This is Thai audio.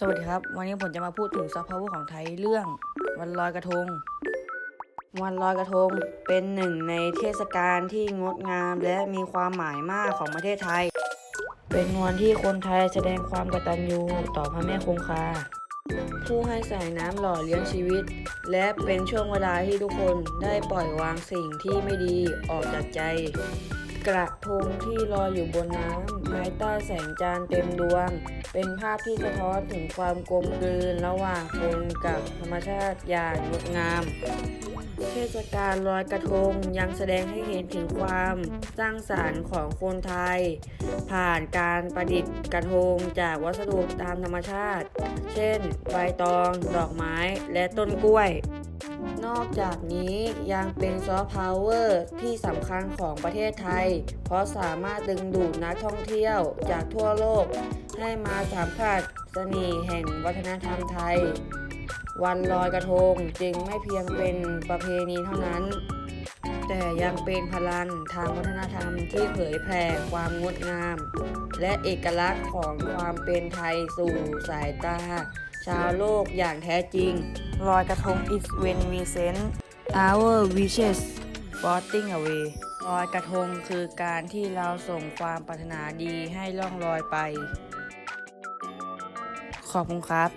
สวัสดีครับ วันนี้ผมจะมาพูดถึงซอฟต์พาวเวอร์ของไทยเรื่อง วันลอยกระทง วันลอยกระทงเป็นหนึ่งในเทศกาลที่งดงามและมีความหมายมากของประเทศไทย เป็นวันที่คนไทยแสดงความกตัญญูต่อพระแม่คงคา ผู้ให้สายน้ำหล่อเลี้ยงชีวิต และเป็นช่วงเวลาที่ทุกคนได้ปล่อยวางสิ่งที่ไม่ดีออกจากใจ กระทงที่ลอยอยู่บนน้ำภายใต้แสงจันทร์เต็มดวง เป็นภาพที่สะท้อนถึงความกลมกลืนระหว่างคนกับธรรมชาติอย่างงดงาม เทศกาลลอยกระทงยังแสดงให้เห็นถึงความสร้างสรรค์ของคนไทย ผ่านการประดิษฐ์กระทงจากวัสดุตามธรรมชาติ เช่น ใบตอง ดอกไม้ และต้นกล้วย นอกจากนี้ยังเป็นซอฟต์พาวเวอร์ที่สำคัญของประเทศไทย เพราะสามารถดึงดูดนักท่องเที่ยวจากทั่วโลก ให้มาสัมผัสเสน่ห์แห่งวัฒนธรรมไทย วันลอยกระทงจึงไม่เพียงเป็นประเพณีเท่านั้น แต่ยังเป็นพลังทางวัฒนธรรมที่เผยแผ่ความงดงาม และเอกลักษณ์ของความเป็นไทยสู่สายตา ชาวโลกอย่างแท้จริง ลอยกระทง is when we send our wishes floating away ลอยกระทงคือการที่เราส่งความปรารถนาดีให้ล่องลอยไป ขอบคุณครับ